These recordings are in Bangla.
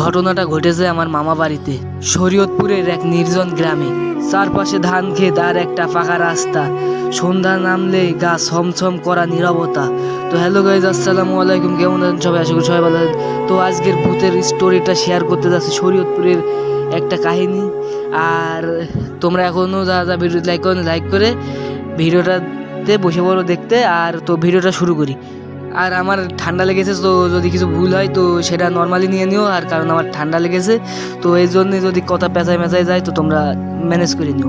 ঘটনাটা ঘটেছে আমার মামা বাড়িতে, শরীয়তপুরের এক নির্জন গ্রামে। চারপাশে ধান ক্ষেত আর একটা ফাঁকা রাস্তা। সন্ধ্যা নামলে গা ছমছম করা নিরবতা। তো হ্যালো গাইজ আসসালামু আলাইকুম, কেমন আছেন সবাই? আশা করি সবাই ভালো আছেন। তো আজকের ভূতের স্টোরিটা শেয়ার করতে যাচ্ছি শরীয়তপুরের একটা কাহিনী। আর তোমরা এখনও যা যা ভিডিও লাইক করো লাইক করে ভিডিওটাতে বসে পড়ো দেখতে। আর তো ভিডিওটা শুরু করি। আর আমার ঠান্ডা লেগেছে, তো যদি কিছু ভুল হয়, তো সেটা নর্মালি নিয়ে নিও। আর কারণ আমার ঠান্ডা লেগেছে, তো এই জন্যে যদি কথা পেঁচায় মেঁচায় যায়, তো তোমরা ম্যানেজ করে নিও।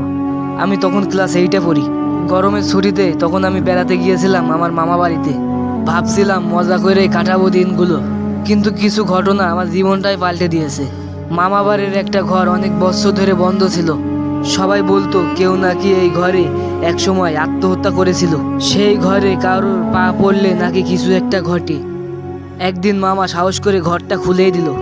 আমি তখন ক্লাস এইটে পড়ি। গরমের ছুটিতে তখন আমি বেড়াতে গিয়েছিলাম আমার মামা বাড়িতে। ভাবছিলাম, মজা করে কাটাবো দিনগুলো। কিন্তু কিছু ঘটনা আমার জীবনটাই পাল্টে দিয়েছে। মামা বাড়ির একটা ঘর অনেক বছর ধরে বন্ধ ছিল। সবাই বলতো, কেউ নাকি এই ঘরে একসময় আত্মহত্যা করেছিল। সেই ঘরে কারোর পা পড়লে নাকি কিছু একটা ঘটে। একদিন মামা সাহস করে ঘরটা খুলেই দিল।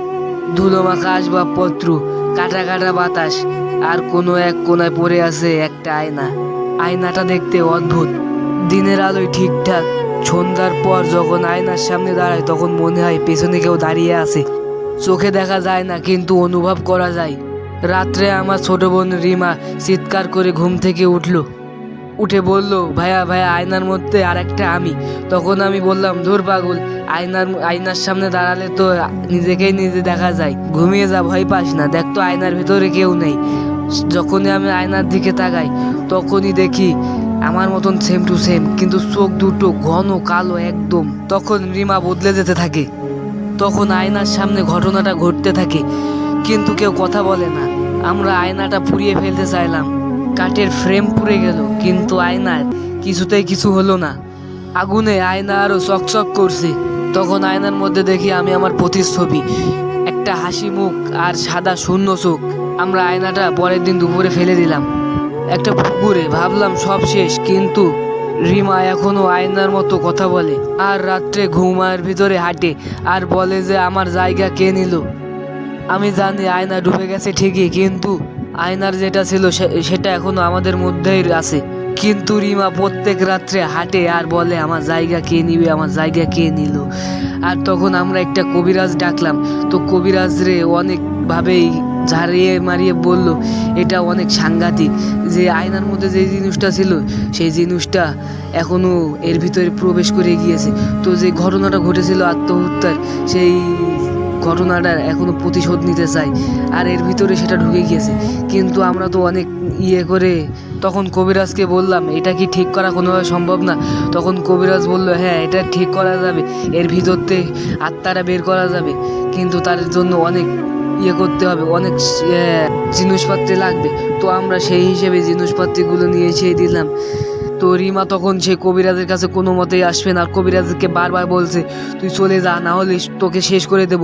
ধুলো মাখা আসবাবপত্র, কাটা কাটা বাতাস, আর কোনো এক কোনায় পড়ে আছে একটা আয়না। আয়নাটা দেখতে অদ্ভুত। দিনের আলোয় ঠিকঠাক। সন্ধ্যার পর যখন আয়নার সামনে দাঁড়ায়, তখন মনে হয় পেছনে কেউ দাঁড়িয়ে আছে। চোখে দেখা যায় না, কিন্তু অনুভব করা যায়। রাত্রে আমার ছোট বোন রিমা চিৎকার করে ঘুম থেকে উঠল। উঠে বলল, ভাইয়া ভাইয়া, আয়নার মধ্যে আর একটা আমি। তখন আমি বললাম, ধুর পাগল, আয়নার আয়নার সামনে দাঁড়ালে তো নিজেকেই নিজে দেখা যায়। ঘুমিয়ে যা, ভয় পাস না। দেখ তো আয়নার ভেতরে কেউ নেই। যখনই আমি আয়নার দিকে তাকাই, তখনই দেখি আমার মতন সেম টু সেম কিন্তু চোখ দুটো ঘন কালো একদম। তখন রিমা বদলে যেতে থাকে। তখন আয়নার সামনে ঘটনাটা ঘটতে থাকে। কিন্তু কেউ কথা বলে না। আমরা আয়নাটা পুড়িয়ে ফেলতে চাইলাম। কাঠের ফ্রেম পুড়ে গেল, কিন্তু আয়নার কিছুতেই কিছু হলো না। আগুনে আয়না আরও চকচক করছে। তখন আয়নার মধ্যে দেখি আমি আমার প্রতিচ্ছবি, একটা হাসি মুখ আর সাদা শূন্য চোখ। আমরা আয়নাটা পরের দিন দুপুরে ফেলে দিলাম। একটা পুকুরে ভাবলাম সব শেষ, কিন্তু রিমা এখনও আয়নার মতো কথা বলে। আর রাত্রে ঘুমার ভিতরে হাঁটে, আর বলে যে আমার জায়গা কে নিল? আমি জানি আয়না ডুবে গেছে ঠিকই, কিন্তু আয়নার যেটা ছিল সেটা এখনও আমাদের মধ্যেই আছে। কিন্তু রিমা প্রত্যেক রাত্রে হাঁটে আর বলে, আমার জায়গা কে নিবে? আমার জায়গা কে নিল? আর তখন আমরা একটা কবিরাজ ডাকলাম। তো কবিরাজ রে অনেকভাবেই ঝাড়িয়ে মারিয়ে বলল, এটা অনেক সাংঘাতিক যে আয়নার মধ্যে যে জিনিসটা ছিল, সেই জিনিসটা এখনও এর ভিতরে প্রবেশ করে গিয়েছে। তো যে ঘটনাটা ঘটেছিল আত্মহত্যার, সেই ঘটনাটার এখনও প্রতিশোধ নিতে চাই। আর এর ভিতরে সেটা ঢুকে গিয়েছে। কিন্তু আমরা তো অনেক ইয়ে করে তখন কবিরাজকে বললাম, এটা কি ঠিক করা কোনোভাবে সম্ভব না? তখন কবিরাজ বলল হ্যাঁ এটা ঠিক করা যাবে। এর ভিতরতে আত্মারা বের করা যাবে। কিন্তু তার জন্য অনেক ইয়ে করতে হবে, অনেক জিনিসপত্র লাগবে। তো আমরা সেই হিসেবে জিনিসপত্রগুলো নিয়ে এসে দিলাম। তো রিমা তখন সে কবিরাজের কাছে কোনো মতেই আসবে না। কবিরাজকে বারবার বলছে, তুই চলে যা, না হলে তোকে শেষ করে দেব।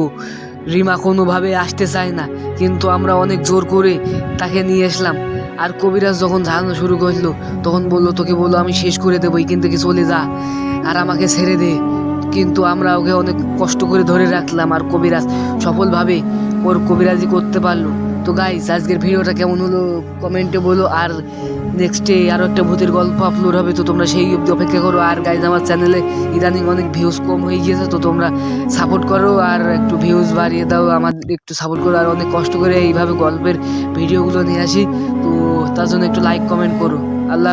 রিমা কোনোভাবে আসতে চায় না, কিন্তু আমরা অনেক জোর করে তাকে নিয়ে আসলাম। আর কবিরাজ যখন ঝাড়ানো শুরু করল, তখন বলল, তোকে বলল আমি শেষ করে দেবো, এখান থেকে চলে যা, আর আমাকে ছেড়ে দে। কিন্তু আমরা ওকে অনেক কষ্ট করে ধরে রাখলাম, আর কবিরাজ সফলভাবে ওর কবিরাজি করতে পারল। তো গাইস আজকের ভিডিওটা কেমন হলো? কমেন্টে বলো। আর নেক্সটে আরও একটা ভূতের গল্প আপলোড হবে, তো তোমরা সেই অবধি অপেক্ষা করো। আর গাইজ আমার চ্যানেলে ইদানিং অনেক ভিউজ কম হয়ে গিয়েছে, তো তোমরা সাপোর্ট করো। আর একটু ভিউজ বাড়িয়ে দাও, আমাদের একটু সাপোর্ট করো। আর অনেক কষ্ট করে এইভাবে গল্পের ভিডিওগুলো নিয়ে আসি, তো তার জন্য একটু লাইক কমেন্ট করো। আল্লাহ